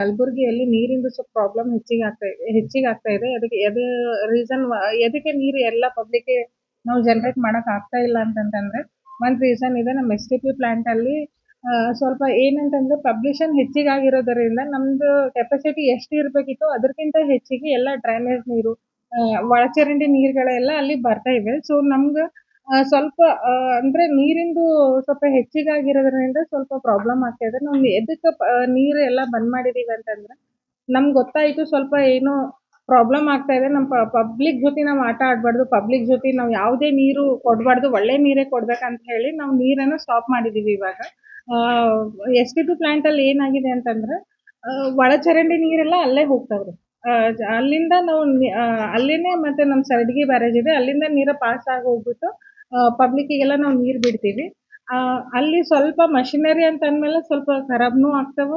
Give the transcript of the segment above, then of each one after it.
ಕಲಬುರಗಿಯಲ್ಲಿ ನೀರಿಂದು ಸ್ವಲ್ಪ ಪ್ರಾಬ್ಲಮ್ ಹೆಚ್ಚಿಗೆ ಆಗ್ತಾ ಇದೆ, ಹೆಚ್ಚಿಗೆ ಆಗ್ತಾ ಇದೆ. ಅದಕ್ಕೆ ಅದು ರೀಸನ್ ಎದಕ್ಕೆ ನೀರು ಎಲ್ಲ ಪಬ್ಲಿಕ್ಗೆ ನಾವು ಜನರೇಟ್ ಮಾಡಕ್ ಆಗ್ತಾ ಇಲ್ಲ ಅಂತಂದ್ರೆ ಒಂದ್ ರೀಸನ್ ಇದೆ ನಮ್ಮ ಎಸ್ ಟಿ ಪಿ ಪ್ಲಾಂಟ್ ಅಲ್ಲಿ ಸ್ವಲ್ಪ ಏನಂತಂದ್ರೆ ಪಬ್ಲಿಷನ್ ಹೆಚ್ಚಿಗೆ ಆಗಿರೋದರಿಂದ ನಮ್ದು ಕೆಪಾಸಿಟಿ ಎಷ್ಟು ಇರಬೇಕಿತ್ತು ಅದಕ್ಕಿಂತ ಹೆಚ್ಚಿಗೆ ಎಲ್ಲ ಡ್ರೈನೇಜ್ ನೀರು ಒಳಚರಂಡಿ ನೀರುಗಳೆಲ್ಲ ಅಲ್ಲಿ ಬರ್ತಾ ಇವೆ. ಸೊ ನಮ್ಗೆ ಸ್ವಲ್ಪ ಅಂದ್ರೆ ನೀರಿಂದು ಸ್ವಲ್ಪ ಹೆಚ್ಚಿಗೆ ಆಗಿರೋದ್ರಿಂದ ಸ್ವಲ್ಪ ಪ್ರಾಬ್ಲಮ್ ಆಗ್ತಾ ಇದೆ. ನಾವು ಎದಕ್ಕೆ ನೀರು ಎಲ್ಲ ಬಂದ್ ಮಾಡಿದೀವಿ ಅಂತಂದ್ರೆ ನಮ್ಗೆ ಗೊತ್ತಾಯ್ತು ಸ್ವಲ್ಪ ಏನೋ ಪ್ರಾಬ್ಲಮ್ ಆಗ್ತಾ ಇದೆ. ನಮ್ಮ ಪಬ್ಲಿಕ್ ಜೊತೆ ನಾವು ಆಟ ಆಡಬಾರ್ದು. ಪಬ್ಲಿಕ್ ಜೊತೆ ನಾವು ಯಾವುದೇ ನೀರು ಕೊಡಬಾರ್ದು. ಒಳ್ಳೆ ನೀರೇ ಕೊಡ್ಬೇಕಂತ ಹೇಳಿ ನಾವು ನೀರನ್ನು ಸ್ಟಾಪ್ ಮಾಡಿದೀವಿ ಇವಾಗ. ಎಸ್ ಟಿ ಪಿ ಪ್ಲಾಂಟ್ ಅಲ್ಲಿ ಏನಾಗಿದೆ ಅಂತಂದ್ರೆ ಒಳಚರಂಡಿ ನೀರೆಲ್ಲ ಅಲ್ಲೇ ಹೋಗ್ತಾವ್ರಿ. ಅಲ್ಲಿಂದ ನಾವು ಅಲ್ಲಿನೇ ಮತ್ತೆ ನಮ್ಮ ಸರಡಗಿ ಬ್ಯಾರೇಜ್ ಇದೆ. ಅಲ್ಲಿಂದ ನೀರು ಪಾಸ್ ಆಗಿ ಹೋಗ್ಬಿಟ್ಟು ಪಬ್ಲಿಕ್ಕಿಗೆಲ್ಲ ನಾವು ನೀರು ಬಿಡ್ತೀವಿ. ಅಲ್ಲಿ ಸ್ವಲ್ಪ ಮಷಿನರಿ ಅಂತ ಅಂದ್ಮೇಲೆ ಸ್ವಲ್ಪ ಖರಾಬ್ನು ಆಗ್ತಾವ.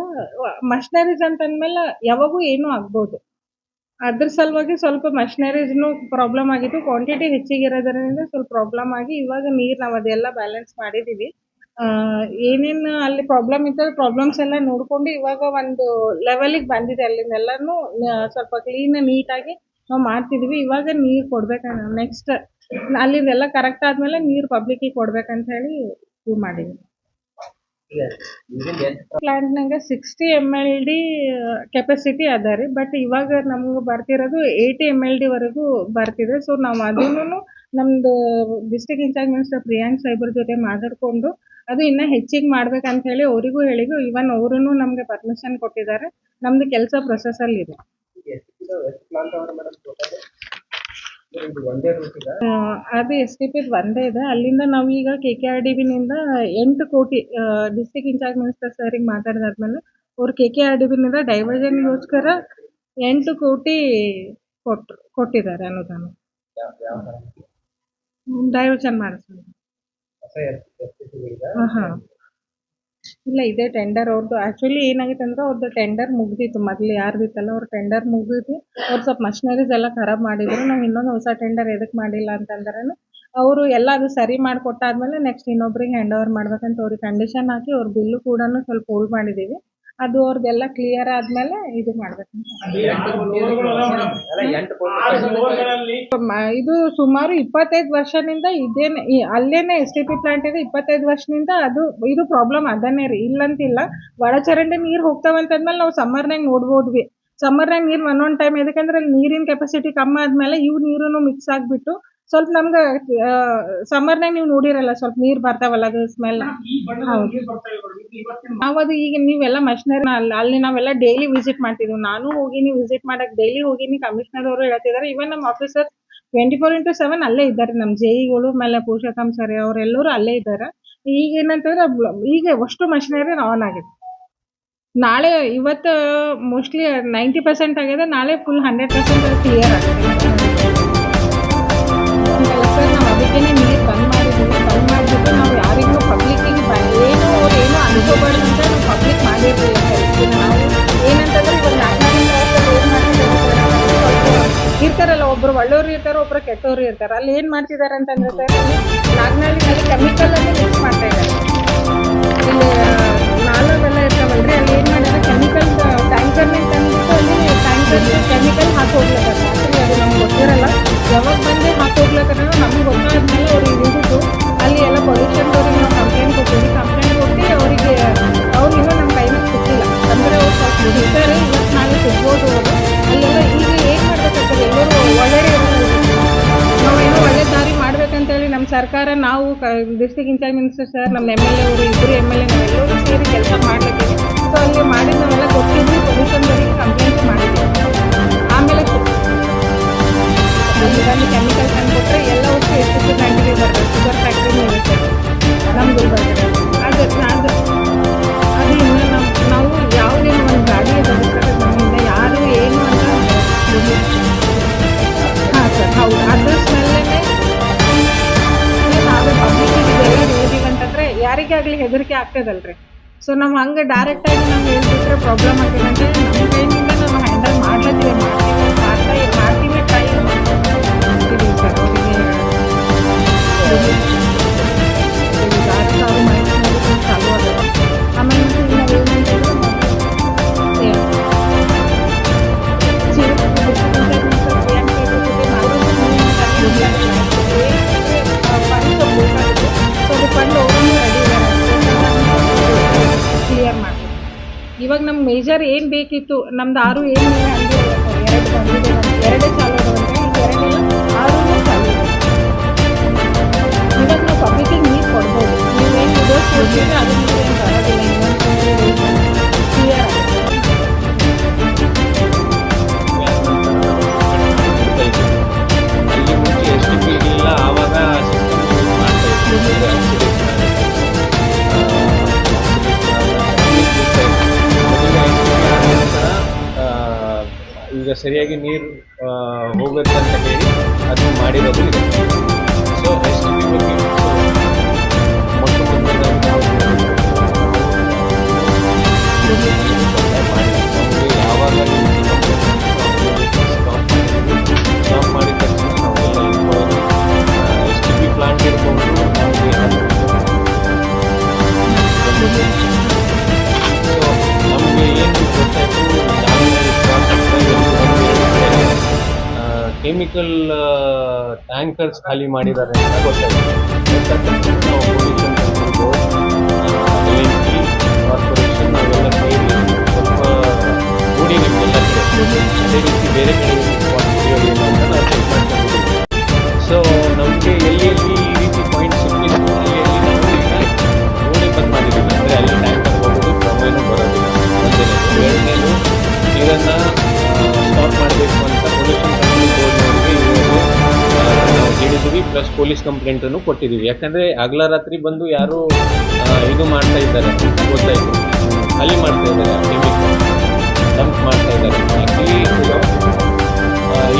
ಮಷಿನರೀಸ್ ಅಂತ ಅಂದ್ಮೇಲೆ ಯಾವಾಗೂ ಏನೂ ಆಗ್ಬೋದು. ಅದ್ರ ಸಲುವಾಗಿ ಸ್ವಲ್ಪ ಮಷಿನರೀಸ್ನು ಪ್ರಾಬ್ಲಮ್ ಆಗಿತ್ತು ಕ್ವಾಂಟಿಟಿ ಹೆಚ್ಚಿಗೆ ಇರೋದ್ರಿಂದ ಸ್ವಲ್ಪ ಪ್ರಾಬ್ಲಮ್ ಆಗಿ ಇವಾಗ ನೀರು ನಾವು ಅದೆಲ್ಲ ಬ್ಯಾಲೆನ್ಸ್ ಮಾಡಿದೀವಿ. ಆ, ಏನೇನ್ ಅಲ್ಲಿ ಪ್ರಾಬ್ಲಮ್ ಇತ್ತು ಪ್ರಾಬ್ಲಮ್ಸ್ ಎಲ್ಲ ನೋಡ್ಕೊಂಡು ಇವಾಗ ಒಂದು ಲೆವೆಲಿಗೆ ಬಂದಿದೆ ಅಲ್ಲಿಂದೆಲ್ಲನೂ ಸ್ವಲ್ಪ ಕ್ಲೀನ್ ನೀಟಾಗಿ ನಾವು ಮಾಡ್ತಿದೀವಿ. ಇವಾಗ ನೀರು ಕೊಡ್ಬೇಕು ನೆಕ್ಸ್ಟ್ ಅಲ್ಲಿಂದೆಲ್ಲ ಕರೆಕ್ಟ್ ಆದ್ಮೇಲೆ ನೀರು ಪಬ್ಲಿಕ್ಕಿಗೆ ಕೊಡ್ಬೇಕಂತ ಹೇಳಿ ಇದು ಮಾಡಿದ್ವಿ. ಪ್ಲಾಂಟ್ನಾಗ sixty M L D capacity ಅದ ರೀ. ಬಟ್ ಇವಾಗ ನಮ್ಗೆ ಬರ್ತಿರೋದು ಏಯ್ಟಿ ಎಂ ಎಲ್ ಡಿ ವರೆಗೂ ಬರ್ತಿದೆ. ಸೊ ನಾವು ಅದನ್ನು ನಮ್ದು district in charge minister Priyank cyber ಜೊತೆ ಮಾತಾಡ್ಕೊಂಡು ಅದು ಇನ್ನ ಹೆಚ್ಚಿಗೆ ಮಾಡ್ಬೇಕಂತ ಹೇಳಿ ಅವರಿಗೂ ಹೇಳಿದ್ರು ಇವನ್ ಅವರು ನಮ್ಗೆ ಪರ್ಮಿಷನ್ ಕೊಟ್ಟಿದ್ದಾರೆ. ನಮ್ದು ಕೆಲಸ ಪ್ರೊಸೆಸ್ ಅಲ್ಲಿ ಇದೆ ಒಂದೇ ರೂಟಿಗ ಆ, ಅದು ಎಸ್ ಟಿ ಪಿ ಒಂದೇ ಇದೆ. ಅಲ್ಲಿಂದ ನಾವೀಗ ಕೆ ಕೆ ಆರ್ ಡಿ ಬಿನಿಂದ ಎಂಟು ಕೋಟಿ ಡಿಸ್ಟ್ರಿಕ್ಟ್ ಇನ್ಚಾರ್ಜ್ ಮಿನಿಸ್ಟರ್ ಸರಿಗೆ ಮಾತಾಡಿದಾದ್ಮೇಲೆ ಅವ್ರು ಕೆ ಕೆ ಆರ್ ಡಿ ಬಿನಿಂದ ಡೈವರ್ಜನ್ಗೋಸ್ಕರ ಎಂಟು ಕೋಟಿ ಕೊಟ್ಟು ಕೊಟ್ಟಿದ್ದಾರೆ ಅನುದಾನ. ಡೈವರ್ಜನ್ ಮಾಡಿಸ್ತಾರೆ ಹಾ ಇಲ್ಲ, ಇದೆ ಟೆಂಡರ್ ಅವ್ರದ್ದು ಆಕ್ಚುಲಿ ಏನಾಗಿತ್ತು ಅಂದ್ರೆ ಅವ್ರದ್ದು ಟೆಂಡರ್ ಮುಗ್ದಿತ್ತು. ಮೊದಲು ಯಾರ್ದಿತ್ತಲ್ಲ ಅವ್ರ ಟೆಂಡರ್ ಮುಗಿದು ಅವ್ರು ಸ್ವಲ್ಪ ಮಷಿನರೀಸ್ ಎಲ್ಲ ಖರಾಬ್ ಮಾಡಿದ್ರು. ನಾವು ಇನ್ನೊಂದು ಹೊಸ ಟೆಂಡರ್ ಎದಕ್ಕೆ ಮಾಡಿಲ್ಲ ಅಂತಂದ್ರೆ ಅವರು ಎಲ್ಲ ಅದು ಸರಿ ಮಾಡಿಕೊಟ್ಟಾದ್ಮೇಲೆ ನೆಕ್ಸ್ಟ್ ಇನ್ನೊಬ್ರಿಗೆ ಹ್ಯಾಂಡ್ ಓವರ್ ಮಾಡ್ಬೇಕಂತ ಅವ್ರಿಗೆ ಕಂಡೀಷನ್ ಹಾಕಿ ಅವ್ರ ಬಿಲ್ಲು ಕೂಡ ಸ್ವಲ್ಪ ಹೋಲ್ಡ್ ಮಾಡಿದೀವಿ. ಅದು ಅವ್ರದ್ದೆಲ್ಲ ಕ್ಲಿಯರ್ ಆದ್ಮೇಲೆ ಇದು ಮಾಡ್ಬೇಕು. ಇದು ಸುಮಾರು ಇಪ್ಪತ್ತೈದು ವರ್ಷದಿಂದ ಇದೇನೆ ಅಲ್ಲೇನೆ ಎಸ್ ಟಿ ಪಿ ಪ್ಲಾಂಟ್ ಇದೆ ಇಪ್ಪತ್ತೈದು ವರ್ಷದಿಂದ ಅದು ಇದು ಪ್ರಾಬ್ಲಮ್ ಅದನ್ನೇ ರೀ. ಇಲ್ಲಂತಿಲ್ಲ ಒಳಚರಂಡಿ ನೀರ್ ಹೋಗ್ತಾವಂತಂದ್ಮೇಲೆ ನಾವು ಸಮ್ಮರ್ನಾಗ ನೋಡ್ಬೋದ್ವಿ. ಸಮ್ಮರ್ನಾಗ ನೀರ್ ಒಂದೊಂದ್ ಟೈಮ್ ಯಾಕಂದ್ರೆ ಅಲ್ಲಿ ನೀರಿನ ಕೆಪಾಸಿಟಿ ಕಮ್ಮಿ ಆದ್ಮೇಲೆ ಇವು ನೀರನ್ನು ಮಿಕ್ಸ್ ಆಗ್ಬಿಟ್ಟು ಸ್ವಲ್ಪ ನಮ್ಗೆ ಸಮ್ಮರ್ನಾಗ ನೀವು ನೋಡಿರಲ್ಲ ಸ್ವಲ್ಪ ನೀರ್ ಬರ್ತಾವಲ್ಲ ಅದು ಸ್ಮೆಲ್ ನಾವು ಅದು ಈಗ ನೀವೆಲ್ಲ ಮಷಿನರಿ ಅಲ್ಲಿ ನಾವೆಲ್ಲ ಡೈಲಿ ವಿಸಿಟ್ ಮಾಡ್ತಿದ್ವಿ. ನಾನು ಹೋಗಿನಿ ವಿಸಿಟ್ ಮಾಡಕ್ ಡೈಲಿ ಹೋಗಿನಿ ಕಮಿಷನರ್ ಅವರು ಹೇಳ್ತಿದಾರೆ. ಇವನ್ ನಮ್ಮ officer twenty four into seven ಅಲ್ಲೇ ಇದ್ದಾರೆ. ನಮ್ಮ ಜೈಗಳು ಮೇಲೆ ಪುರುಷೋತ್ತಮ್ ಸರ್ ಅವರೆಲ್ಲರೂ ಅಲ್ಲೇ ಇದ್ದಾರೆ. ಈಗ ಏನಂತಂದ್ರೆ ಈಗ ಅಷ್ಟು ಮಷಿನರಿ ಆನ್ ಆಗಿದೆ. ನಾಳೆ ಇವತ್ತು ಮೋಸ್ಟ್ಲಿ ನೈಂಟಿ ಪರ್ಸೆಂಟ್ ಆಗಿದೆ. ನಾಳೆ ಫುಲ್ ಹಂಡ್ರೆಡ್ ಪರ್ಸೆಂಟ್ ಕ್ಲಿಯರ್ ಆಗಿದೆ. ಸರ್, ನಾವು ಅದಕ್ಕೇನೆ ನೀರು ಬಂದ್ ಮಾಡಿದ್ದೀವಿ ಬಂದ್ ಮಾಡಿಬಿಟ್ಟು ನಾವು ಯಾರಿಗೂ ಪಬ್ಲಿಕ್ಕಿಗೆ ಏನು ಅವ್ರು ಏನು ಅನ್ಕೋಬಾರ್ದು ಅಂತ ನಾವು ಪಬ್ಲಿಕ್ ಮಾಡಿರ್ತೀವಿ ಸರ್ ಏನಂತಂದ್ರೆ ಇರ್ತಾರಲ್ಲ, ಒಬ್ರು ಒಳ್ಳೆಯವ್ರು ಇರ್ತಾರೆ, ಒಬ್ರು ಕೆಟ್ಟವ್ರು ಇರ್ತಾರೆ, ಅಲ್ಲಿ ಏನ್ ಮಾಡ್ತಿದ್ದಾರೆ ಅಂತಂದ್ರೆ ಸರ್ ನಾಗ್ನಾಳಿನಲ್ಲಿ ಕೆಮಿಕಲ್ ಅಲ್ಲಿ ಮಿಕ್ಸ್ ಮಾಡ್ತಾ ಇದ್ದಾರೆ ಇಲ್ಲಿ ನಾಲೆಲ್ಲ ಇರ್ತಾವಲ್ರಿ, ಅಲ್ಲಿ ಏನ್ ಮಾಡಿದ್ರೆ ಕೆಮಿಕಲ್ ಟ್ಯಾಂಕರ್ನ ತಂದ್ಬಿಟ್ಟು ಅಲ್ಲಿ ಟ್ಯಾಂಕರ್ ಕೆಮಿಕಲ್ ಹಾಕಿ ಹೋಗ್ಲತ್ತಾರ ಅದು ನಮ್ಗೆ ಗೊತ್ತಿರಲ್ಲ. ಯಾವಾಗ ಬಂದು ಹಾಕಿ ಹೋಗ್ಲತ್ತಾರ ನಮ್ಗೆ ಗೊತ್ತಾದ್ಮೇಲೆ ಅವ್ರಿಗೆ ಹಿಡಿದು ಅಲ್ಲಿ ಎಲ್ಲ ಪೊಲ್ಯೂಷನ್ದವ್ರಿಗೆ ನಾವು ಕಂಪ್ಲೇಂಟ್ ಕೊಟ್ಟಿವಿ ಕಂಪ್ಲೇಂಟ್ ಕೊಟ್ಟು ಅವರಿಗೆ ಅವ್ರು ಇನ್ನೂ ನಮ್ಮ ಕೈನಾಗ ಸಿಕ್ಕಿಲ್ಲ. ಅಂದರೆ ಅವ್ರು ಸ್ವಲ್ಪ ಹಿಡಿತಾರೆ ಇವತ್ತು ನಾಳೆ ಸಿಗ್ಬೋದು ಅವರು. ಅಲ್ಲೆಲ್ಲ ಈಗ ಏನು ಮಾಡ್ಬೇಕಾಗ್ತದೆ? ಎಲ್ಲರೂ ಒಳ್ಳೆ ನಾವೇನೋ ಒಳ್ಳೆ ದಾರಿ ಮಾಡ್ಬೇಕಂತೇಳಿ ನಮ್ಮ ಸರ್ಕಾರ, ನಾವು district in charge minister sir ನಮ್ಮ ಎಂ ಎಲ್ ಎ ಅವರು ಇಬ್ಬರು ಎಂ ಎಲ್ ಎ ನಾವೆಲ್ಲರೂ ಸೇರಿ ಕೆಲಸ ಮಾಡಲಿಕ್ಕೆ. ಸೊ ಅಲ್ಲಿ ಮಾಡಿದ ಗೊತ್ತಿದ್ದು ಪೊಲ್ಯೂಷನ್ ಬಗ್ಗೆ ಕಂಪ್ಲೇಂಟ್ ಮಾಡಿದ್ವಿ ಆಮೇಲೆ ಇದರಲ್ಲಿ ಎಲ್ಲ ಒಟ್ಟು ಎಷ್ಟು ಫ್ಯಾಕ್ಟ್ರಿ ಬರ್ತದೆ. ಶುಗರ್ ಫ್ಯಾಕ್ಟ್ರಿ ನಮ್ಮ ಅದು ಅದು ನಮ್ಮ ನಾವು ಯಾವುದೇ ಒಂದು ಗಾಡಿ ತಗೋತಾರೆ ನಮ್ಮಿಂದ ಯಾರು ಏನು ಅಂತ ಹಾಂ ಸರ್, ಹೌದು. ಅದ್ರ ನಾವು ಅಂತಂದ್ರೆ ಯಾರಿಗೇ ಆಗಲಿ ಹೆದರಿಕೆ ಆಗ್ತದಲ್ರಿ. ಸೊ ನಾವು ಹಂಗೆ ಡೈರೆಕ್ಟ್ ಆಗಿ ನಾವು ಹೇಳ್ಬಿಟ್ರೆ ಪ್ರಾಬ್ಲಮ್ ಆಗಿಲ್ಲ ಹೇಳಿ ನಮ್ಮ ಕೈಯಿಂದ ನಾವು ಹ್ಯಾಂಡಲ್ ಮಾಡ್ಲತ್ತೀವಿ ಮಾಡ್ತೀವಿ ಮಾಡ್ತಾ ಬೇಕಿತ್ತು ನಮ್ದು ಆರು ಏನು ಎರಡು ಎರಡೇ ಸಾವಿರ ಎರಡನೇ ಆರು ಚಾಲು ಇದೆ ಇವಾಗ ನಾವು ಪಬ್ಲಿಕ್ಕಿಗೆ ನೀರು ಕೊಡ್ಬೋದು. ನೀವೇನು ಇದು ಸರಿಯಾಗಿ ನೀರು ಹೋಗಬೇಕು ಅಂತ ಹೇಳಿ ಅದು ಮಾಡಿರೋದು ಇದೆ. ಕೆಮಿಕಲ್ ಟ್ಯಾಂಕರ್ಸ್ ಖಾಲಿ ಮಾಡಿದ್ದಾರೆ ಅಂತ ಗೊತ್ತಾಯಿತು. ಕಂಪ್ಲೇಂಟನ್ನು ಕೊಟ್ಟಿದ್ದೀವಿ. ಯಾಕಂದರೆ ಹಗಲ ರಾತ್ರಿ ಬಂದು ಯಾರು ಇದು ಮಾಡ್ತಾ ಇದ್ದಾರೆ. ಗೊತ್ತಾಯಿತು. ಖಾಲಿ ಮಾಡ್ತಾ ಇದ್ದಾರೆ. ಕೆಮಿಕಲ್ ಮಾಡ್ತಾ ಇದ್ದಾರೆ. ಆ್ಯಕ್ಚುಲಿ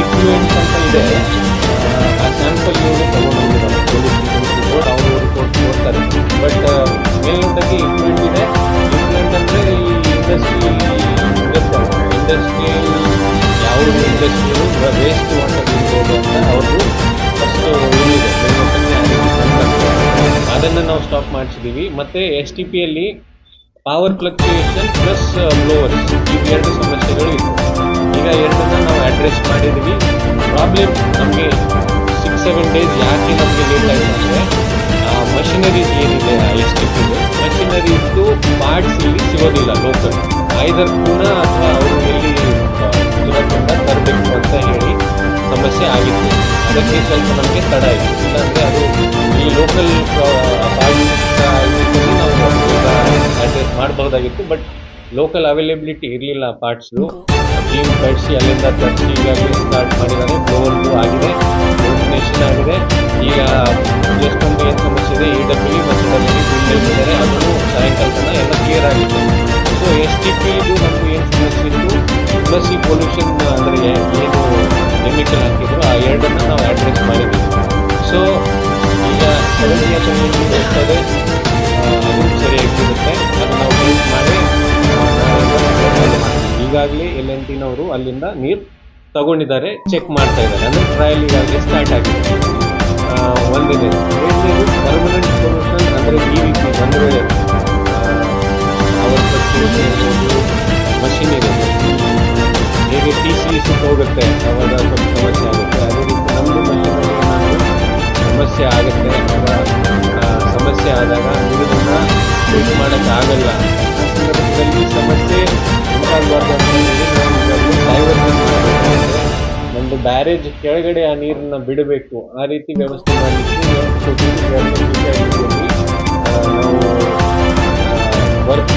ಇಫ್ಲೂಯೆನ್ಸ್ ಅಂತ ಇದೆ. ಆ ಸ್ಯಾಂಪಲ್ ಇವರು ತಗೊಂಡು ಹೋಗಿದ್ದಾರೆ ಪೊಲೀಸ್ ಅವರು ಕೊಡ್ತಾರೆ. ಬಟ್ ಮೇಲ್ನೋಟಕ್ಕೆ ಇಫ್ಲೂಯೆಂಟ್ ಇದೆ. ಇಫ್ಲೂಯೆಂಟ್ ಅಂದರೆ ಈ ಇಂಡಸ್ಟ್ರಿ ಇಂಡಸ್ಟ್ರಿ ಯಾವ ಇಂಡಸ್ಟ್ರಿಯು ವೇಸ್ಟ್ ವಾಟರ್ ಅಂತ ಅವ್ರದ್ದು ಅದನ್ನು ನಾವು ಸ್ಟಾಪ್ ಮಾಡಿಸಿದ್ದೀವಿ ಮತ್ತು ಎಸ್ ಟಿ ಪಿಯಲ್ಲಿ ಪವರ್ ಫ್ಲಕ್ಚುಯೇಷನ್ ಪ್ಲಸ್ ಬ್ಲೋವರ್ಸ್ ಈ ಎರಡು ಸಮಸ್ಯೆಗಳು ಇದೆ ಈಗ ಎರಡನ್ನ ನಾವು ಅಡ್ರೆಸ್ ಮಾಡಿದ್ದೀವಿ ಪ್ರಾಬ್ಲಮ್ ನಮಗೆ ಸಿಕ್ಸ್ ಸೆವೆನ್ ಡೇಸ್ ಯಾಕೆ ನಮಗೆ ಲೇಟ್ ಅಂದರೆ, ಆ ಮಷಿನರೀಸ್ ಏನಿದೆ ಎಸ್ ಟಿ ಪಿದು ಮಷಿನರೀಸ್ದು ಪಾರ್ಟ್ಸ್ ಇಲ್ಲಿ ಸಿಗೋದಿಲ್ಲ ಲೋಕಲ್ ಐದರ್ ಕೂಡ ಅಥವಾ ಅವರು ಎಲ್ಲಿ ತರಬೇಕು ಅಂತ ಹೇಳಿ ಸಮಸ್ಯೆ ಆಗಿತ್ತು. ಅದಕ್ಕೆ ಸ್ವಲ್ಪ ನಮಗೆ ತಡ ಆಯಿತು. ಇಲ್ಲಾಂದರೆ ಅದು ಈ ಲೋಕಲ್ ಅಡ್ರೆಸ್ ಮಾಡಬಹುದಾಗಿತ್ತು ಬಟ್ ಲೋಕಲ್ ಅವೈಲೇಬಿಲಿಟಿ ಇರಲಿಲ್ಲ ಪಾರ್ಟ್ಸ್ದು ಟೀಮ್ ಕಳಿಸಿ ಅಲ್ಲಿಂದ ತರಿಸಿ ಈಗಾಗಲೇ ಸ್ಟಾರ್ಟ್ ಮಾಡಿದ್ದಾರೆ ಗ್ಲೋವಲ್ಗೂ ಆಗಿದೆ ಡೊಮಿನೇಷನ್ ಆಗಿದೆ. ಈಗ ಎಷ್ಟೊಂದು ಏನು ಸಮಸ್ಯೆ ಇದೆ ಇ ಡಬ್ಲ್ಯೂ ಮತ್ತು ಡಬ್ಲ್ಯೂ ಅದು ಅದನ್ನು ಸಾಯಂಕಾಲ ತನಕ ಎಲ್ಲ ಕ್ಲಿಯರ್ ಆಗಿದೆ. ಸೊ ಎಸ್ ಟಿ ಪಿ ಇದು ನಮ್ಗೆ ಏನು ಸಮಸ್ಯೆ ಇತ್ತು? ಪ್ಲಸ್ ಈ ಪೊಲ್ಯೂಷನ್ ಅಂದರೆ ಏನು ಕೆಮಿಕಲ್ ಹಾಕಿದ್ರು ಆ ಎರಡನ್ನು ನಾವು ಅಡ್ರೆಸ್ ಮಾಡಿದ್ದೀವಿ ಸೊ ಈಗ ಸೆವೆಂಟಿ ಅಂತ ಏನು ಇರ್ತದೆ ಆ, ಅದು ಸರಿಯಾಗಿರುತ್ತೆ ಅದು ನಾವು ಬೇಸ್ ಮಾಡಿ ಈಗಾಗಲೇ ಎಲ್ ಎನ್ ಟಿನವರು ಅಲ್ಲಿಂದ ನೀರು ತಗೊಂಡಿದ್ದಾರೆ. ಚೆಕ್ ಮಾಡ್ತಾ ಇದ್ದಾರೆ. ಅಂದರೆ ಟ್ರಯಲ್ ಈಗಾಗಲೇ ಸ್ಟಾರ್ಟ್ ಆಗಿದೆ. ಒಂದಿದೆ. ಪರ್ಮನೆಂಟ್ ಸೊಲ್ಯೂಷನ್ ಅಂದರೆ ಈ ರೀತಿ ಅಂದರೆ ಅವರ ಮಷಿನ್ ಇದೆ. ಹೇಗೆ ಟಿ ಸಿ ಹೋಗುತ್ತೆ ಅವಾಗ ಸ್ವಲ್ಪ ಸಮಸ್ಯೆ ಆಗುತ್ತೆ. ಅದೇ ರೀತಿ ಸಮಸ್ಯೆ ಆಗುತ್ತೆ ಸಮಸ್ಯೆ ಆದಾಗ ನೀರನ್ನು ಇದು ಮಾಡೋಕ್ಕಾಗಲ್ಲ ಸಮಸ್ಯೆ ಉಂಟಾಗಬಾರ್ದು ಒಂದು ಬ್ಯಾರೇಜ್ ಕೆಳಗಡೆ ಆ ನೀರನ್ನು ಬಿಡಬೇಕು. ಆ ರೀತಿ ವ್ಯವಸ್ಥೆ ಮಾಡಲಿಕ್ಕೆ ವರ್ಕ್.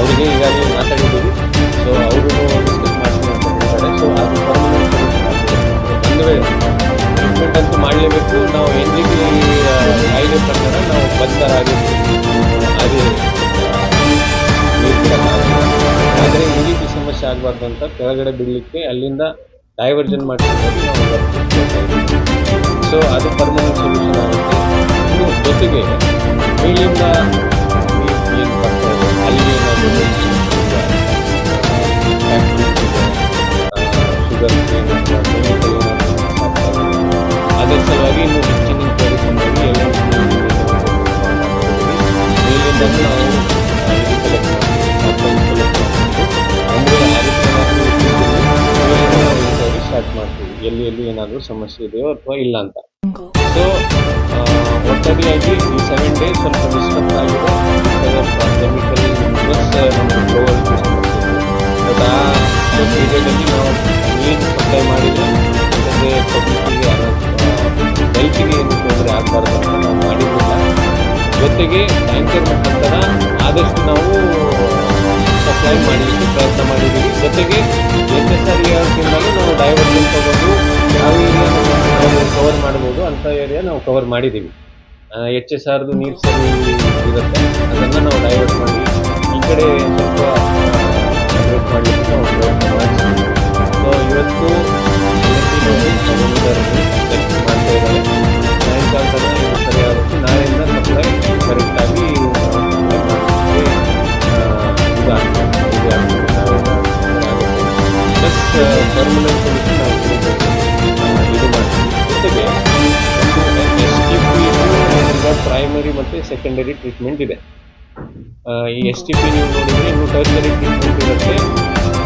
ಅವರಿಗೆ ಈಗಾಗಲೇ ಮಾತಾಡಿದ್ದೀವಿ. ಸೊ ಅವರು ಅಂತ ಅದು ಅಂತೂ ಮಾಡಲೇಬೇಕು. ನಾವು ಎನ್ ಜಿ ನಾವು ಬಿಡೋಕ್ಕಾಗಲ್ಲ ಆದರೆ ಸಮಸ್ಯೆ ಆಗಬಾರ್ದು ಅಂತ ಕೆಳಗಡೆ ಬಿಡಲಿಕ್ಕೆ ಅಲ್ಲಿಂದ ಡೈವರ್ಜನ್ ಮಾಡ್ತಾ ಸೊ ಅದು ಪರ್ಮನೆಂಟ್ ಸೊಲ್ಯೂಷನ್ ಆಗುತ್ತೆ. ಜೊತೆಗೆ ನೀರು ಏನು ಅಲ್ಲಿ ಏನಾದರೂ ರೀತಿ ಏನಾದರೂ ಇನ್ಕ್ವೈರಿ ಸ್ಟಾರ್ಟ್ ಮಾಡ್ತೀವಿ ಎಲ್ಲಿ ಎಲ್ಲಿ ಏನಾದರೂ ಸಮಸ್ಯೆ ಇದೆಯೋ ಅಥವಾ ಇಲ್ಲ ಅಂತ ಸೊ ಒಟ್ಟಾರೆಯಾಗಿ ಈ ಸೆವೆನ್ ಡೇಸ್ ಸ್ವಲ್ಪ ಡಿಸ್ಟರ್ಬ್ ಆಗಿದೆ ಪ್ಲಸ್ ನಮ್ಮ ಬಟ್ ಆ ಪೀರಿಯಡಲ್ಲಿ ನಾವು ನೀರು ಸಪ್ಲೈ ಮಾಡಿದರೆ ಯಾಕಂದರೆ ಪಬ್ಲಿಕ್ಕಿಗೆ ಹೆಲ್ತಿಗೆ ಏನು ಆಗಬಾರ್ದು ಅಂತ ಜೊತೆಗೆ ಟ್ಯಾಂಕರ್ ಮುಖಾಂತರ ಆದಷ್ಟು ನಾವು ಸಪ್ಲೈ ಮಾಡಲಿಕ್ಕೆ ಪ್ರಯತ್ನ ಮಾಡಿದ್ದೀವಿ. ಜೊತೆಗೆ ಎಚ್ ಎಸ್ ಆರ್ ಇಯರ್ಸಿಂದಲೂ ನಾವು ಡೈವರ್ಷನ್ ತಗೊಂಡು ಯಾವ ಏರಿಯಾ ಕವರ್ ಮಾಡ್ಬೋದು ಅಂತ ಏರಿಯಾ ನಾವು ಕವರ್ ಮಾಡಿದ್ದೀವಿ. ಎಚ್ ಎಸ್ ಆರ್ದು ನೀರು ಸರಿ ಇರುತ್ತೆ. ಅದನ್ನು ನಾವು ಡೈವರ್ಟ್ ಮಾಡಿ ಈ ಕಡೆ ಸ್ವಲ್ಪ ಸೊ ಇವತ್ತು ಸಪ್ಲೈ ಕರೆಕ್ಟಾಗಿ ಸೊಲ್ಯೂಷನ್ ನಾವು ಇದು ಪ್ರೈಮರಿ ಮತ್ತು ಸೆಕೆಂಡರಿ ಟ್ರೀಟ್ಮೆಂಟ್ ಇದೆ. ಈ ಎಸ್ ಟಿ ಪಿ ನೀವು ನೋಡಿದರೆ ಇನ್ನೂ ಟರ್ಸರಿ ಟ್ರೀಟ್ಮೆಂಟ್ ಇರುತ್ತೆ.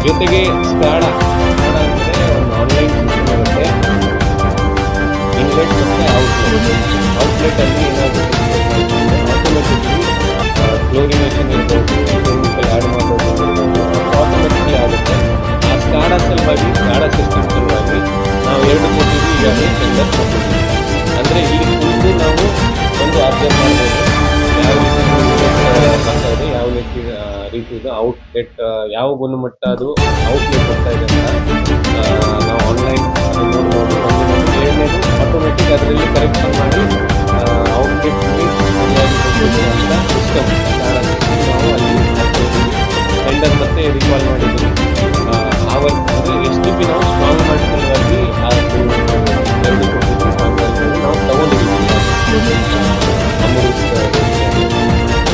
ಜೊತೆಗೆ ಸ್ಕ್ಯಾಡ ಸ್ಕ್ಯಾಡ ಅಂದರೆ ಒಂದು ಆನ್ಲೈನ್ ಸಿಸ್ಟಮ್ ಇರುತ್ತೆ. ಇನ್ಲೆಟ್ ಮತ್ತು ಔಟ್ಲೆಟ್ ಔಟ್ಲೆಟಲ್ಲಿ ಏನಾದರೂ ಆಟೋಮೆಟಿಕ್ಲಿ ಕ್ಲೋರಿನೇಷನ್ ಇರ್ಬೋದು ಕೆಮಿಕಲ್ ಆ್ಯಡ್ ಮಾಡೋದು ಆಟೋಮೆಟಿಕ್ಲಿ ಆಗುತ್ತೆ. ಆ ಸ್ಕ್ಯಾಡ ಸಲುವಾಗಿ ಸ್ಕ್ಯಾಡ ಸಿಸ್ಟಮ್ ಸಲುವಾಗಿ ನಾವು ಎರಡು ಕೋಟಿಗೆ ಈಗಾಗಲೇ ಟೆಂಡರ್ ಕೊಟ್ಟಿದ್ದೀವಿ. ಅಂದರೆ ಈ ಕುರಿತು ನಾವು ಒಂದು ಅಬ್ಸರ್ವ್ ಮಾಡ್ಬೋದು. ಯಾವ ಇದೆ ಯಾವ ರೀತಿ ಆ, ರೀತಿದು ಔಟ್ಲೆಟ್ ಯಾವ ಗುಣಮಟ್ಟ ಅದು ಔಟ್ಲೆಟ್ ಬರ್ತಾ ಇದೆ ಅಂತ ನಾವು ಆನ್ಲೈನ್ ಆಟೋಮೆಟಿಕ್ ಅದರಲ್ಲಿ ಕರೆಕ್ಷನ್ ಮಾಡಿ ಔಟ್ಲೆಟ್ ಸಿಸ್ಟಮ್ ಅಲ್ಲಿ ಟೆಂಡರ್ ಮತ್ತೆ ರಿಕಾಲ್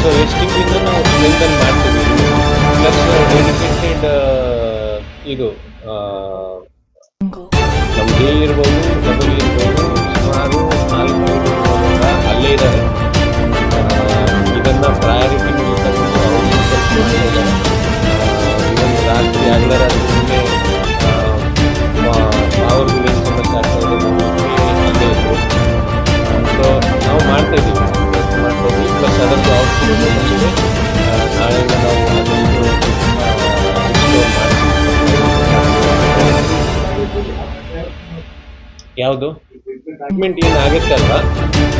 ಸೊ ಪಿನ ನಾವು ಸ್ಟ್ರೆಂಥನ್ ಮಾಡ್ತೀವಿ. ಪ್ಲಸ್ ಡೆಡಿಕೇಟೆಡ್ ಇದು ಜೆ ಇರ್ಬೋದು ಡಬಲ್ ಇರ್ಬೋದು, ಸುಮಾರು ನಾಲ್ಕು ಅಲ್ಲೇ ಇದ್ದಾರೆ ಇದನ್ನು ಪ್ರಯಾರಿಟಿ ಇದ್ದಾರೆ ಇವನ್ ರಾತ್ರಿ ಹಗಲ ಯಾವುದು? ಟ್ರೀಟ್ಮೆಂಟ್ ಏನಾಗುತ್ತೆ ಅಲ್ವಾ?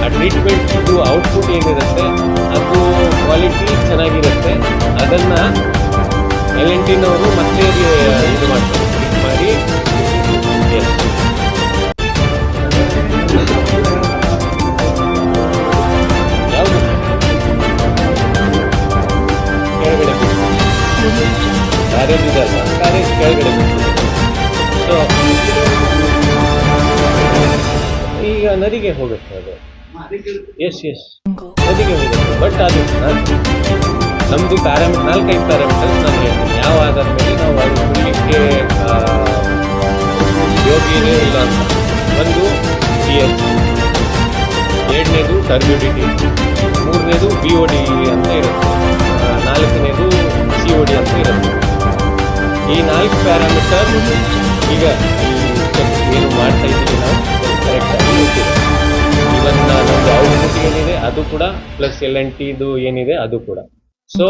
ಆ ಟ್ರೀಟ್ಮೆಂಟ್ ಔಟ್ಪುಟ್ ಏನಿರುತ್ತೆ ಅದು ಕ್ವಾಲಿಟಿ ಚೆನ್ನಾಗಿರುತ್ತೆ. ಅದನ್ನ ಎಲ್ ಎನ್ ಟಿನವರು ಮತ್ತೆ ಇದು ಮಾಡ್ತಾರೆ. ಕ್ಯಾರೇಜ್ ಇದೆ ಕೆಳಗಡೆ ಸೊ ಈಗ ನದಿಗೆ ಹೋಗುತ್ತೆ ಅದು. ಎಸ್ ಎಸ್ ನದಿಗೆ ಹೋಗುತ್ತೆ. ಬಟ್ ಅದು ನಮ್ದು ಪ್ಯಾರಾಮೀಟರ್ ನಾಲ್ಕೈದು ಪ್ಯಾರಾಮೀಟರ್ಸ್ ನಾನು ಯಾವ ಆಧಾರದ ಮೇಲೆ ನಾವು ಅದು ಕುಡಿಲಿಕ್ಕೆ ಯೋಗ್ಯನೇ ಇಲ್ಲ ಅಂತ. ಒಂದು ಪಿ ಎಚ್ ಎರಡನೇದು ಟರ್ಬ್ಯೂಡಿಟಿ ಮೂರನೇದು ಬಿ ಒ ಡಿ ಅಂತ ಇರುತ್ತೆ. ನಾಲ್ಕನೇದು ಸಿ ಒ ಡಿ ಅಂತ ಇರುತ್ತೆ. ಈ ನಾಲ್ಕು ಪ್ಯಾರಾಮೀಟರ್ ಈಗ ಏನು ಮಾಡ್ತಾ ಇದ್ದೀವಿ ನಾವು? ಕರೆಕ್ಟಾಗಿ ಗೊತ್ತಿದೆ ಇವನ್ ನಮ್ಮದು ಔಟ್ಪುಟ್ ಏನಿದೆ ಅದು ಕೂಡ ಪ್ಲಸ್ ಎಲ್ ಎನ್ ಟಿದು ಏನಿದೆ, ಅದು ಕೂಡ. ಸೊ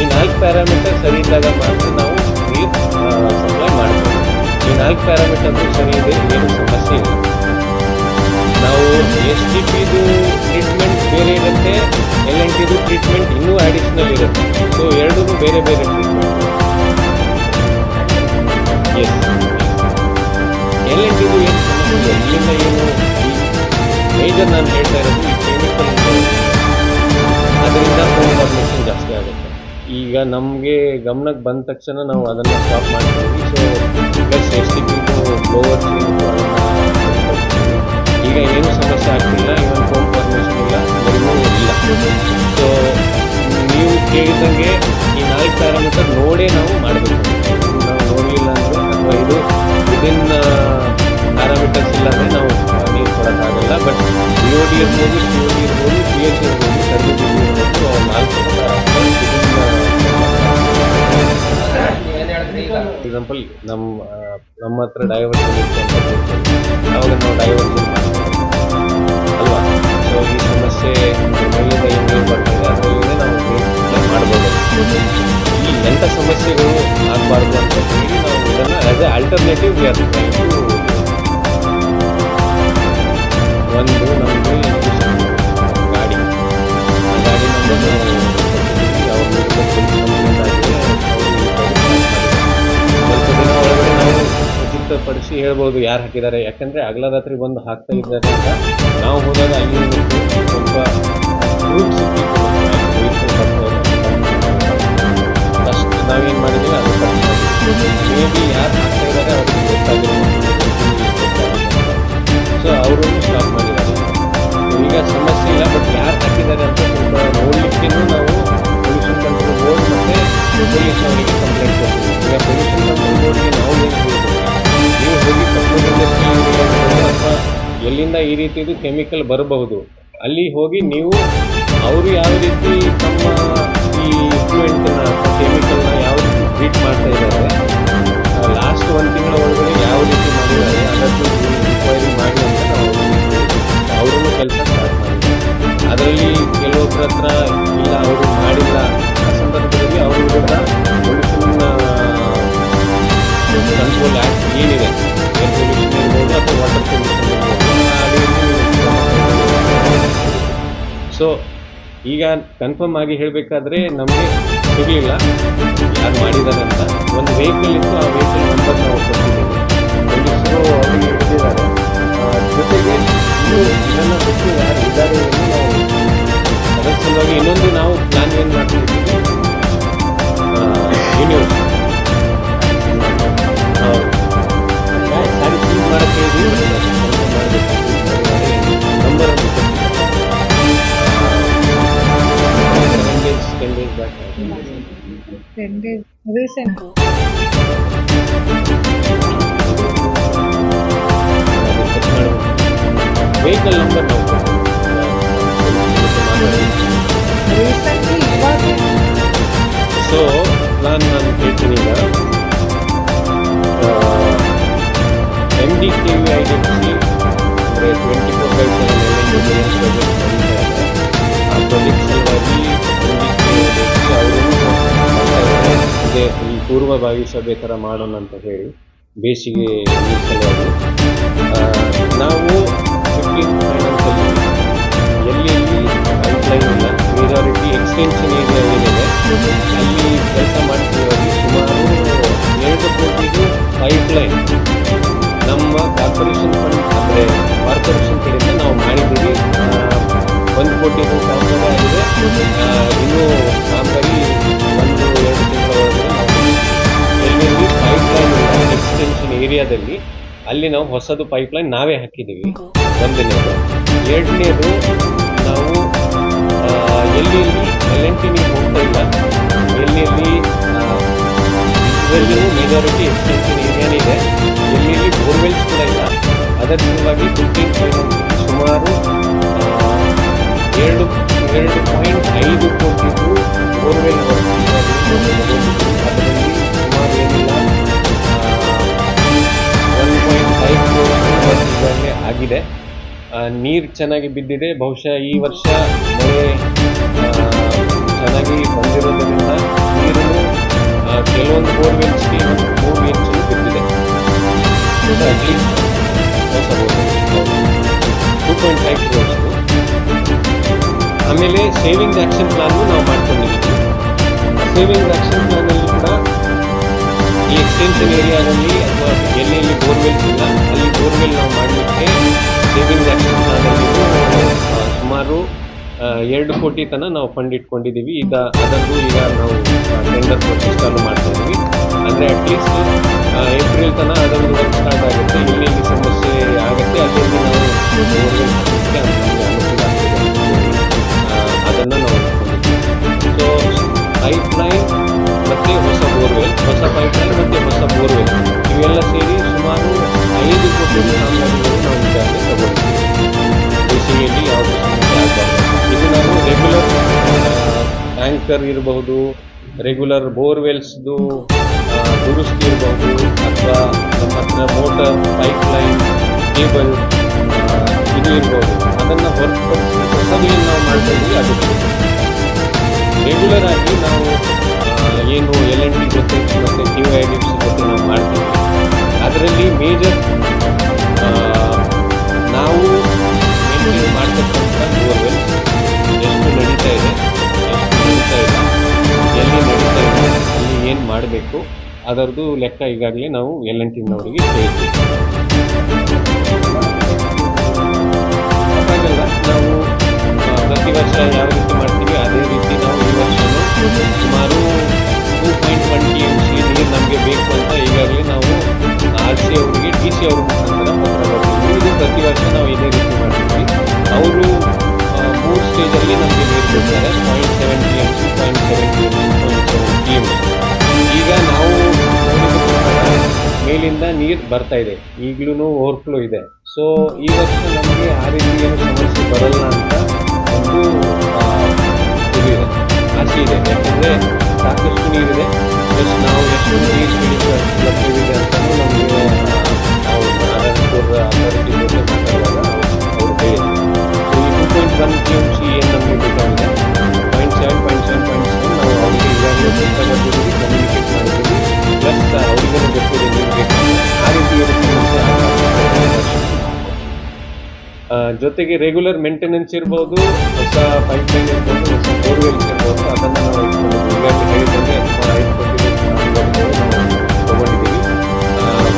ಈ ನಾಲ್ಕು ಪ್ಯಾರಾಮೀಟರ್ ಸರಿ ಇದ್ದಾಗ ಮಾತ್ರ ನಾವು ನೀರು ಸಪ್ಲೈ ಮಾಡ್ತೀವಿ. ಈ ನಾಲ್ಕು ಪ್ಯಾರಾಮೀಟರ್ ಸರಿ ಇದೆ, ಏನು ಸಮಸ್ಯೆ ಇಲ್ಲ. ನಾವು ಎಸ್ ಟಿ ಪಿದು ಟ್ರೀಟ್ಮೆಂಟ್ ಬೇರೆ ಇರುತ್ತೆ ಎಲ್ ಎನ್ ಟಿದು ಟ್ರೀಟ್ಮೆಂಟ್ ಇನ್ನೂ ಅಡಿಷ್ನಲ್ ಇರುತ್ತೆ. ಸೊ ಎರಡೂ ಬೇರೆ ಬೇರೆ ಟ್ರೀಟ್ಮೆಂಟ್ ಎಲ್ ಎನ್ ಟಿದು ಏನು ಸಮಸ್ಯೆ ಇಲ್ಲ. ಇಲ್ಲಿಂದ ಏನು ಮೇಜರ್ ನಾನು ಹೇಳ್ತಾ ಇರೋದು ಈ ಕೆಮಿಕಲ್ ಅದರಿಂದ ಫಾರ್ಮೇಷನ್ ಜಾಸ್ತಿ ಆಗುತ್ತೆ. ಈಗ ನಮಗೆ ಗಮನಕ್ಕೆ ಬಂದ ತಕ್ಷಣ ನಾವು ಅದನ್ನು ಸ್ಟಾಪ್ ಮಾಡ್ತೀವಿ. ಸೊ ಈಗ ಸೇಫ್ಟಿಗಿಂತ ಲೋವರ್ ಈಗ ಏನು ಸಮಸ್ಯೆ ಆಗ್ತಿಲ್ಲ ಇವನ್ ಫೋನ್ ಪರ್ಮಿಷನ್ ಇಲ್ಲ ಎಲ್ಲೂ ಇಲ್ಲ. ಸೊ ನೀವು ಕೇಳಿದಂಗೆ ಈ ನಾಲ್ಕು ಪ್ಯಾರಾಮೀಟರ್ ನೋಡೇ ನಾವು ಮಾಡಬೇಕು. ನಾವು ನೋಡಲಿಲ್ಲ ಅಂದರೆ ಅಥವಾ ಇದು ವಿದಿನ್ ಪ್ಯಾರಾಮೀಟರ್ಸ್ ಇಲ್ಲಾಂದರೆ ನಾವು ನೀರು ಕೊಡೋಕ್ಕಾಗಲ್ಲ ಬಟ್ ಬಿ ಒ ಡಿ ಇರ್ಬೋದು ಸಿ ಒ ಡಿ ಇರ್ಬೋದು ಪಿ ಎಚ್ ಇರ್ಬೋದು ಸರ್ವಿಸ್ ಇರ್ಬೋದು ನಾಲ್ಕು ಎಕ್ಸಾಂಪಲ್ ನಮ್ಮ ಆ, ನಮ್ಮ ಹತ್ರ ಡೈವರ್ಜನ್ ಅವಾಗ ನಾವು ಡೈವರ್ಜನ್ ಅಲ್ವಾ? ಸೊ ಈ ಸಮಸ್ಯೆ ಮೇಲಿಂದ ಏನು ನೀರು ಬರ್ತಾ ನಾವು ಮಾಡ್ಬೋದು. ಈ ಎಂಥ ಸಮಸ್ಯೆಗಳು ಇದನ್ನು as a alternative we are trying to ಒಂದು ನಮಗೆ ಗಾಡಿ ಆ ಗಾಡಿ ನಂಬರ್ ನಾವು ಕೊಟ್ಟಿದ್ದೀವಿ ಅವ್ರ ಸ್ವಲ್ಪ ದಿನ ಒಳಗಡೆ ನಾವು ಖಚಿತಪಡಿಸಿ ಹೇಳ್ಬೋದು, ಯಾರು ಹಾಕಿದ್ದಾರೆ? ಯಾಕಂದ್ರೆ ಹಗಲ ರಾತ್ರಿ ಬಂದು ಹಾಕ್ತಾ ಇದ್ದಾರೆ ಅಂತ ನಾವು ಹೋದಾಗ ಅಲ್ಲಿ ನಿಂತು ಸ್ವಲ್ಪ ಪ್ರೂಫ್ ಫಸ್ಟ್ ನಾವೇನು ಮಾಡಿದ್ದೀವಿ ಅದು ಯಾರು ಹಾಕ್ತಾ ಇದ್ದಾರೆ ಅವ್ರಿಗೆ ಸೊ ಅವರು ಸ್ಟಾಪ್ ಮಾಡಿದ್ದಾರೆ. ಈಗ ಸಮಸ್ಯೆ ಇಲ್ಲ ಬಟ್ ಯಾರು ಹಾಕಿದ್ದಾರೆ ಅಂತ ಸ್ವಲ್ಪ ನೋಡಲಿಕ್ಕೆ ನಾವು ಕಂಟ್ರೋಲ್ ಅವರಿಗೆ ಕಂಪ್ಲೇಂಟ್ ಕೊಡ್ತೀವಿ. ಈಗ ನಾವು ನೀವು ಹೋಗಿ ಎಲ್ಲಿಂದ ಈ ರೀತಿದು ಕೆಮಿಕಲ್ ಬರಬಹುದು? ಅಲ್ಲಿ ಹೋಗಿ ನೀವು, ಅವರು ಯಾವ ರೀತಿ ತಮ್ಮ ಈ ಇಕ್ವಿಪ್ಮೆಂಟ್ನ ಕೆಮಿಕಲ್ನ ಟ್ರೀಟ್ ಮಾಡ್ತಾ ಇದ್ದಾರೆ. ಲಾಸ್ಟ್ ಒಂದು ತಿಂಗಳ ಒಳಗಡೆ ಯಾವ ರೀತಿ ಮಾಡಿದ್ದಾರೆ ಯಾರಾದರೂ ಇನ್ಕ್ವೈರಿ ಮಾಡಿ ಅಂತ ನಾವು ಕೆಲಸ ಸ್ಟಾರ್ಟ್ ಅದರಲ್ಲಿ ಕೆಲವೊಬ್ಬರ ಹತ್ರ ಇಲ್ಲ, ಅವರು ಮಾಡಿಲ್ಲ ಆ ಸಂದರ್ಭದಲ್ಲಿ ಅವ್ರ ಪೊಲ್ಯೂಷನ್ ಕಂಟ್ರೋಲ್ ಆ್ಯಕ್ಟ್ ಏನಿದೆ ಸೊ ಈಗ ಕನ್ಫರ್ಮ್ ಆಗಿ ಹೇಳಬೇಕಾದ್ರೆ ನಮಗೆ ಸಿಗಲಿಲ್ಲ. ಯಾರು ಮಾಡಿದ್ದಾರೆ ಅಂತ. ಒಂದು ವೆಹಿಕಲ್ ಇತ್ತು, ಆ ವೆಹಿಕಲ್ ನಂಬರ್ ನಾವು ಕೊಟ್ಟಿದ್ದೀವಿ. ಪೊಲೀಸರು ಅವರಿಗೆ ಜೊತೆಗೆ ನನ್ನ ಬಿಟ್ಟು ಯಾರು ಇದ್ದಾರೆ ಎಂದು ನಾವು ಸಲುವಾಗಿ ಇನ್ನೊಂದು ನಾವು ಪ್ಲಾನ್ ಏನು ಮಾಡ್ತಿದ್ದೀವಿ. Days back ten days recent check ಮಾಡಬೇಕು ವೆಹಿಕಲ್ ನಂಬರ್ ನಾವು ರೀಸೆಂಟ್ಲಿ ಇವಾಗ ಸೊ ನಾನು ನಾನು ಹೇಳ್ತೀನಿ ಈಗ M D K V I D C ಅಂದರೆ twenty four by seven L ಸಲುವಾಗಿ ಎಂ ಡಿ ಕೆ ಅವರು ಇದೇ. ಈ ಪೂರ್ವಭಾವಿ ಸಭೆ ಥರ ಮಾಡೋಣ ಅಂತ ಹೇಳಿ ಬೇಸಿಗೆ ಸಲುವಾಗಿ ನಾವು ಫೈನಾನ್ಸಲ್ಲಿ ಎಲ್ಲಿ ಇಲ್ಲ ಮೆಜಾರಿಟಿ ಎಕ್ಸ್ಟೆನ್ಷನ್ ಏರಿಯಾ ಏನಿದೆ ಅಲ್ಲಿ ಕೆಲಸ ಮಾಡ್ತಿರೋದು ಸುಮಾರು ಎರಡು ಕೋಟಿದು ಪೈಪ್ಲೈನ್ ನಮ್ಮ ಕಾರ್ಪೊರೇಷನ್ ಫಂಡ್ ಅಂದರೆ ಕಾರ್ಪೊರೇಷನ್ ಕಡೆಯಿಂದ ನಾವು ಮಾಡಿದ್ದೀವಿ. ಒಂದು ಕೋಟಿ ಕಾಮಗಾರಿ ಆಗಿದೆ. ಇನ್ನೂ ಕಾಮಗಾರಿ ಒಂದು ಎರಡು ತಿಂಗಳ ಒಳಗಡೆ ನಾವು ಎಲ್ಲೆಲ್ಲಿ ಪೈಪ್ಲೈನ್ ಎಕ್ಸ್ಟೆನ್ಷನ್ ಏರಿಯಾದಲ್ಲಿ ಅಲ್ಲಿ ನಾವು ಹೊಸದು ಪೈಪ್ಲೈನ್ ನಾವೇ ಹಾಕಿದ್ದೀವಿ. ಒಂದನೇದು ಎರಡನೇದು ನಾವು ಎಲ್ಲಿ ಎಲ್ ಎನ್ ಟಿ ನೀರು ಹೋಗ್ತಾ ಇಲ್ಲ. ಎಲ್ಲಿ ಎಲ್ಲಿ ಮೆಜಾರಿಟಿ ಎಕ್ಸ್ಟೆನ್ಷನ್ ಏರಿಯಾನೇ ಇದೆ. ಎಲ್ಲಿ ಎಲ್ಲಿ ಬೋರ್ವೆಲ್ಸ್ ಕೂಡ ಇಲ್ಲ. ಅದರ ಸಲುವಾಗಿ ಫಿಫ್ಟೀನ್ ಸುಮಾರು ಎರಡು ಎರಡು ಪಾಯಿಂಟ್ ಐದು ಕೋಟಿ ಬೋರ್ವೆಲ್ ವರ್ಕ್ ಅದರಲ್ಲಿ ಸುಮಾರು ಏನಿಲ್ಲ ಒನ್ ಪಾಯಿಂಟ್ ಫೈವ್ ವರ್ಕ್ ಆಗಿದೆ ನೀರು ಚೆನ್ನಾಗಿ ಬಿದ್ದಿದೆ. ಬಹುಶಃ ಈ ವರ್ಷ ಮಳೆ ಚೆನ್ನಾಗಿ ಬಂದಿರೋದ್ರಿಂದ ನೀರು ಕೆಲವೊಂದು ಬೋರ್ವೆಲ್ಸ್ಗೆ ಒಂದು ಮೂರು ಇಂಚು ಬಿದ್ದಿದೆ. ಟೂ ಪಾಯಿಂಟ್ ಫೈವ್ ಕ್ರೋರ್ಸ್ದು ಆಮೇಲೆ ಸೇವಿಂಗ್ ಆಕ್ಷನ್ ಪ್ಲಾನ್ ನಾವು ಮಾಡ್ಕೊಂಡಿದ್ದೀವಿ. ಸೇವಿಂಗ್ ಆಕ್ಷನ್ ಪ್ಲಾನ್ ಅಲ್ಲಿ ಕೂಡ ಈ ಎಕ್ಸ್ಟೆನ್ಷನ್ ಏರಿಯಾದಲ್ಲಿ ಅಥವಾ ಎಲ್ಲೆಲ್ಲಿ ಬೋರ್ವೆಲ್ ಇಲ್ಲ. ಅಲ್ಲಿ ಬೋರ್ವೆಲ್ ನಾವು ಮಾಡಲಿಕ್ಕೆ ಸೇವಿಂಗ್ ಆ್ಯಕ್ಷನ್ ಪ್ಲಾನ್ ಅಲ್ಲಿ ಆ, ಸುಮಾರು ಎರಡು ಕೋಟಿ ತನಕ ನಾವು ಫಂಡ್ ಇಟ್ಕೊಂಡಿದ್ದೀವಿ. ಈಗ ಅದನ್ನು ಈಗ ನಾವು ಟೆಂಡರ್ ಪ್ರೊಸೆಸ್ ಚಾಲು ಮಾಡ್ತಾ ಇದ್ದೀವಿ ಅಂದರೆ ಅಟ್ಲೀಸ್ಟ್ ಏಪ್ರಿಲ್ ತನಕ ಅದೊಂದು ಸ್ಟಾರ್ಟ್ ಆಗುತ್ತೆ. ಇಲ್ಲಿ ಸಮಸ್ಯೆ ಆಗುತ್ತೆ. ಅದರಲ್ಲಿ ನಾವು ಬೋರ್ವೆಲ್ ಅದನ್ನು ನಾವು ಸೊ ಸೊ ಪೈಪ್ಲೈನ್ ಮತ್ತು ಹೊಸ ಬೋರ್ವೆಲ್ ಹೊಸ ಪೈಪ್ಲೈನ್ ಮತ್ತು ಹೊಸ ಬೋರ್ವೆಲ್ ಇವೆಲ್ಲ ಸೇರಿ ಸುಮಾರು ಐದು ಕೋಟಿ ರೂಪಾಯಿ ನಾವು ಈಗಾಗಲೇ ತಗೊಳ್ತೀವಿ ಬೇಸಿಗೆಯಲ್ಲಿ ಯಾವುದು ಇದು ನಾವು ರೆಗ್ಯುಲರ್ ಟ್ಯಾಂಕರ್ ಇರಬಹುದು ರೆಗ್ಯುಲರ್ ಬೋರ್ವೆಲ್ಸ್ದು ದುರುಸ್ತಿ ಇರಬಹುದು, ಅಥವಾ ನಮ್ಮ ಹತ್ರ ಮೋಟರ್ ಪೈಪ್ಲೈನ್ ಕೇಬಲ್ ಇದು ಇರ್ಬೋದು. ಅದನ್ನು ಹೊರತುಪಡಿಸಿ ಹೊಸದು ಏನು ನಾವು ಮಾಡ್ತೀವಿ. ಅದು ರೆಗ್ಯುಲರ್ ಆಗಿ ನಾವು ಏನು ಎಲ್ ಎನ್ ಟಿ ಜೊತೆ ಮತ್ತು ಟಿ ಐ ಡಿ ಜೊತೆ ನಾವು ಮಾಡ್ತೀವಿ. ಅದರಲ್ಲಿ ಮೇಜರ್ ನಾವು ಮಾಡ್ತಕ್ಕಂಥ ಬೋರ್ವೆಲ್ ಎಷ್ಟು ನಡೀತಾ ಇದೆ ನಡೀತಾ ಇದೆ, ಎಲ್ಲಿ ನಡೀತಾ ಇದೆ, ಅಲ್ಲಿ ಏನು ಮಾಡಬೇಕು, ಅದರದ್ದು ಲೆಕ್ಕ ಈಗಾಗಲೇ ನಾವು ಎಲ್ ಎನ್ ಟಿನವರಿಗೆ ಹೇಳ್ತೀವಿ. ಹಾಗಲ್ಲ ನಾವು ಪ್ರತಿ ವರ್ಷ ಯಾವ ರೀತಿ ಮಾಡ್ತೀವಿ, ಅದೇ ರೀತಿ ನಾವು ಈ ವರ್ಷವೂ ಸುಮಾರು two point one T M C ನೀರು ನಮಗೆ ಬೇಕು ಅಂತ ಈಗಾಗಲೇ ನಾವು ಆರ್ ಸಿ ಅವರಿಗೆ ಟಿ ಸಿ ಅವ್ರ ಮುಖಾಂತರ ಬರ್ತೀವಿ ಇದು ಪ್ರತಿ ವರ್ಷ ನಾವು ಇದೇ ರೀತಿ ಮಾಡ್ತೀವಿ. ಅವರು ಮೂರು ಸ್ಟೇಜಲ್ಲಿ ನಮಗೆ ನೀರು point seven T M C point seven T M point seven T M ಈಗ ನಾವು ಮೇಲಿಂದ ನೀರು ಬರ್ತಾ ಇದೆ. ಈಗಲೂ ಓವರ್ಫ್ಲೋ ಇದೆ. ಸೊ ಈ ವರ್ಷ ನಮಗೆ ಆ ರೀತಿ ಏನು ಸಮಸ್ಯೆ ಬರಲ್ಲ ಅಂತ ಒಂದು ಆ, ಇದು ಇದೆ ಆಸೆ ಇದೆ ಯಾಕಂದರೆ ಸಾಕಷ್ಟು ನೀರಿದೆ ಪ್ಲಸ್ ನಾವು ಎಷ್ಟು ನೀರು ಹಿಡಿದು ಅಷ್ಟು ಲಭ್ಯವಿದೆ ಅಂತಲೂ ನಮಗೆ ನಾವು ನಾರಾಯಣಪುರ ಅಥಾರಿಟಿ ಜೊತೆ ಮಾತಾಡುವಾಗ ಅವ್ರು ಹೇಳಿದ್ರು ಸೊ ಈ two point one T M C ಏನು ನಮಗೆ ಬೇಕಾಗಿದೆ point seven point seven point seven ನಾವು ಅವರಿಗೆ ಈಗಾಗಲೇ ಪತ್ರ ಬರ್ತಿದ್ದೀವಿ ಕಮ್ಯುನಿಕೇಟ್ ಮಾಡಿದ್ದೀವಿ ಪ್ಲಸ್ ಅವರಿಗೂ ಗೊತ್ತಿದೆ ನೀರು ಬೇಕು ಆ ರೀತಿ ಏನು ಸಮಸ್ಯೆ ಆಗಬಾರ್ದು. ಆ, ಜೊತೆಗೆ ರೆಗ್ಯುಲರ್ ಮೇಂಟೆನೆನ್ಸ್ ಇರ್ಬೋದು, ಹೊಸ ಪೈಪ್ ಲೈನ್ ಇರ್ಬೋದು, ಹೊಸ ಬೋರ್ವೆಲ್ ಇರ್ಬೋದು, ಅದನ್ನು ನಾವು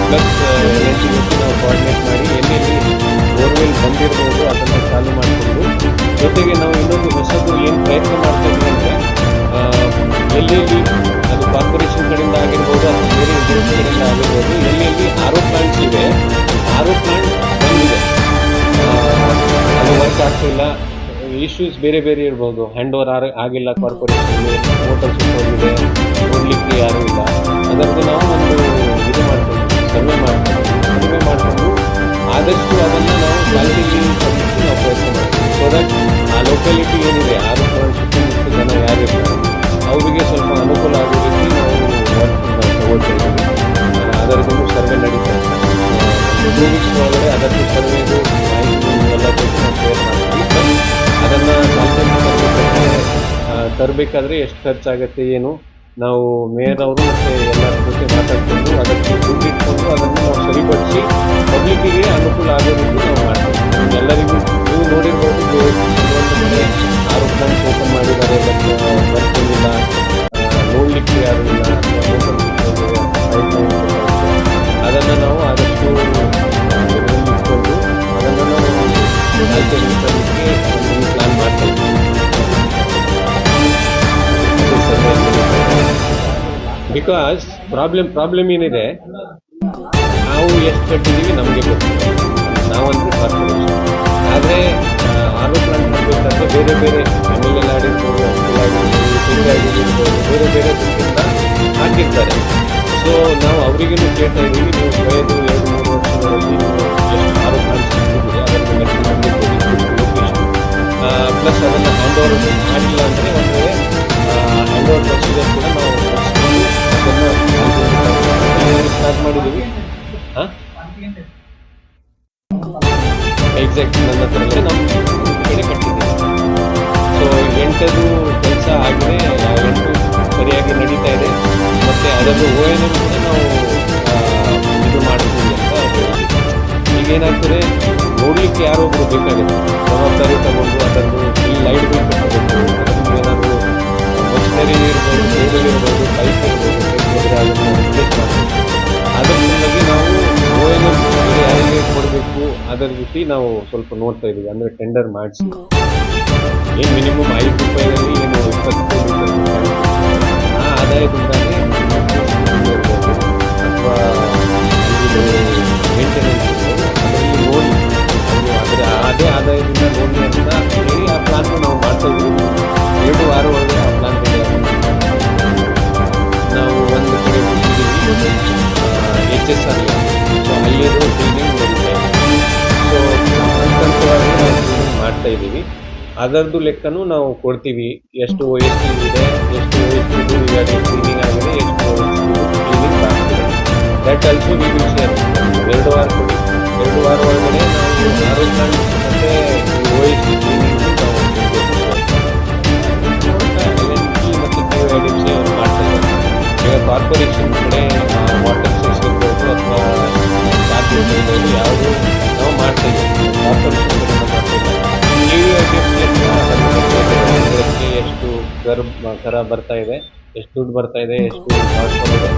ಪ್ಲಸ್ ಕೋಆರ್ಡಿನೇಟ್ ಮಾಡಿ ಎಲ್ಲೆಲ್ಲಿ ಬೋರ್ವೆಲ್ ಬಂದಿರ್ಬೋದು, ಅದನ್ನು ಚಾಲು ಮಾಡಿಕೊಂಡು. ಜೊತೆಗೆ ನಾವು ಇನ್ನೊಂದು ಹೊಸದು ಏನು ಪ್ರಯತ್ನ ಮಾಡ್ತಾ ಅಂದರೆ ಎಲ್ಲೆಲ್ಲಿ ಅದು ಕಾರ್ಪೊರೇಷನ್ ಕಡೆಯಿಂದ ಆಗಿರ್ಬೋದು, ಅಥವಾ ಬೇರೆ ಕಡೆಯಿಂದ ಆಗಿರ್ಬೋದು ಎಲ್ಲೆಲ್ಲಿ ಆರೋ ಪ್ಲಾಂಟ್ಸ್ ಇವೆ. ಆರೋ ಪ್ಲಾಂಟ್ ವರ್ಕ್ ಆಗ್ತಿಲ್ಲ. ಇಶ್ಯೂಸ್ ಬೇರೆ ಬೇರೆ ಇರ್ಬೋದು. ಹ್ಯಾಂಡ್ ಓವರ್ ಆಗಿಲ್ಲ ಕಾರ್ಪೊರೇಷನ್ಗೆ ಹೋಟೆಲ್ ಹೋಗಿದೆ ನೋಡಲಿಕ್ಕೆ ಯಾರೂ ಇಲ್ಲ. ಅದಕ್ಕೆ ನಾವು ಒಂದು ಇದು ಮಾಡ್ತೀವಿ. ಸರ್ವೆ ಮಾಡ್ತೀವಿ. ಸರ್ವೆ ಮಾಡಿಕೊಂಡು ಆದಷ್ಟು ಅದನ್ನು ನಾವು ಕ್ವಾಲಿಟಿ ತರಲಿಕ್ಕೆ ನಾವು ಪ್ರಯತ್ನ ಮಾಡ್ತೀವಿ. ಸೊ ದಟ್ ಆ ಲೋಕಾಲಿಟಿ ಏನಿದೆ ಆರು ಸುತ್ತಮುತ್ತ ಜನ ಯಾರಿರ್ತಾರೆ ಅವರಿಗೆ ಸ್ವಲ್ಪ ಅನುಕೂಲ ಆಗೋ ರೀತಿ ನಾವು ವರ್ಕ್ ಅದರದ್ದು ಸರ್ವೆ ನಡೀತಾ ಟೂ ವೀಕ್ಸ್ ಒಳಗಡೆ ಅದಕ್ಕೆ ಸರ್ವೆ ಎಲ್ಲ ತರಬೇಕಾದ್ರೆ ಎಷ್ಟು ಖರ್ಚಾಗುತ್ತೆ, ಏನು? ನಾವು ಮೇಯರ್ ಅವರು ಮತ್ತು ಎಲ್ಲರ ಜೊತೆ ಮಾತಾಡ್ತೀವಿ ಅದಕ್ಕೆ ದುಡ್ಡು ಇಟ್ಕೊಂಡು ಅದನ್ನು ನಾವು ಸರಿಪಡಿಸಿ ಪಬ್ಲಿಕ್ಕಿಗೆ ಅನುಕೂಲ ಆಗೋ ರೀತಿ ನಾವು ಮಾಡ್ತೀವಿ. ಎಲ್ಲರಿಗೂ ನೀವು ನೋಡಿರ್ಬೋದು ಆರು ಬ್ಯಾಂಕ್ ಓಪನ್ ಮಾಡಿದ್ದಾರೆ ಬಟ್ ಬರ್ತಿಲ್ಲ ನೋಡಲಿಕ್ಕೆ ಯಾರು ಇಲ್ಲ, ಅದನ್ನು ನಾವು ಆದಷ್ಟು ಇಟ್ಕೊಂಡು ಅದನ್ನು ನಾವು ಪ್ಲಾನ್ ಮಾಡ್ತಾ ಬಿಕಾಸ್ ಪ್ರಾಬ್ಲಮ್ ಪ್ರಾಬ್ಲಮ್ ಏನಿದೆ? ನಾವು ಎಷ್ಟು ಕಟ್ಟಿದ್ದೀವಿ ನಮಗೆ ಗೊತ್ತಿದೆ ನಾವಂದ್ರೆ ಕಾರ್ಪೊರೇಷನ್ ಆದರೆ ಆರೋಗ್ಯ ಮಾಡಬೇಕಂದ್ರೆ ಬೇರೆ ಬೇರೆ ಮನೆಯಲ್ಲಿ ಆಡಿರ್ಬೋದು ಬೇರೆ ಬೇರೆ ಹಾಕಿರ್ತಾರೆ. ಸೊ ನಾವು ಅವರಿಗೂ ಕೇಳ್ತಾ ಇದ್ದೀವಿ, ನೀವು ಕಳೆದು ಎರಡು, ಮೂರು ವರ್ಷಗಳಲ್ಲಿ ನೀವು ಎಷ್ಟು ಆರು ಪ್ಲಾಂಟ್ಸ್ ಹಾಕಿದ್ದೀರಿ ಅದನ್ನು ಲೆಕ್ಕ ನಮಗೆ ಪ್ಲಸ್ ಅದನ್ನು ಹ್ಯಾಂಡ್ ಓವರ್ ಮಾಡಿಲ್ಲ ಅಂದರೆ ಒಂದು ಹ್ಯಾಂಡ್ ಓವರ್ ಪ್ರೊಸೀಜರ್ ಕೂಡ ನಾವು ಸ್ಟಾರ್ಟ್ ಮಾಡಿದ್ದೀವಿ ಹಾಂ ಎಕ್ಸಾಕ್ಟ್ ನನ್ನ ಹತ್ರ. ನಮ್ಮ ಸೊ ಎಂಟದು ಕೆಲಸ ಆಗಿದೆ. ಎಂಟು ಸರಿಯಾಗಿ ನಡೀತಾ ಇದೆ. ಮತ್ತು ಅದನ್ನು ಓ ಎನ್ ಕೂಡ ನಾವು ಇದು ಮಾಡ್ತೀವಿ ಅಂತ ಈಗೇನಾಗ್ತದೆ ನೋಡಲಿಕ್ಕೆ ಯಾರೋ ಒಬ್ರು ಬೇಕಾಗುತ್ತೆ? ಜವಾಬ್ದಾರಿ ತಗೊಂಡು ಅದನ್ನು ಈ ಲೈಟ್ ಬೇಕು ಇರ್ಬೋದು ಇರ್ಬೋದು, ಪೈಪ್ ಇರ್ಬೋದು ಅದರ ನಾವು ಯಾರಿಗೆ ಕೊಡಬೇಕು. ಅದರ ರೀತಿ ನಾವು ಸ್ವಲ್ಪ ನೋಡ್ತಾ ಇದ್ದೀವಿ ಅಂದರೆ ಟೆಂಡರ್ ಮಾಡಿಸಿ. ಏನು ಮಿನಿಮಮ್ ಐದು ರೂಪಾಯಿನಲ್ಲಿ ಏನು ಇಪ್ಪತ್ತು ಆ ಅದರ ಅದೇ ಆದಾಯದಿಂದ ಲೋನ್ ಅಂತ ಹೇಳಿ ಆ ಪ್ಲಾನ್ ನಾವು ಮಾಡ್ತಾ ಇದ್ದೀವಿ ಎರಡು ವಾರ ಒಳಗೆ ಆ ಪ್ಲಾನ್ ನಾವು ಒಂದು ಎಚ್ ಎಸ್ ಆರ್ ಸೊ ಮಾಡ್ತಾ ಇದ್ದೀವಿ ಅದರದ್ದು ಲೆಕ್ಕನೂ ನಾವು ಕೊಡ್ತೀವಿ ಎಷ್ಟು ವಯಸ್ಸು ಇದೆ ಎಷ್ಟು ವಯಸ್ಸು ಆಗಿದೆ, ಎಷ್ಟು ಆಗ್ತಿದೆ ದಟ್ ವಿ ಎರಡು ವಾರ ಎರಡು ವಾರ ಒಳಗಡೆ ನಾವು ವೆಬ್ಸೈಟ್ ಮಾಡ್ತಾರೆ ಈಗ ಕಾರ್ಪೊರೇಷನ್ ಕಡೆ ವಾಟರ್ ಸೈಸ್ ಇರ್ಬೋದು ಅಥವಾ ಕಾರ್ಪೊರೇಟ್ ಇರ್ಬೋದು ಯಾವುದು ನಾವು ಮಾಡ್ತಾ ಇದ್ದೀವಿ. ಎಷ್ಟು ಗರ್ಭ ಕರ ಬರ್ತಾ ಇದೆ? ಎಷ್ಟು ದುಡ್ಡು ಬರ್ತಾ ಇದೆ? ಎಷ್ಟು ಮಾಡ್ಕೊಂಡಿದೆ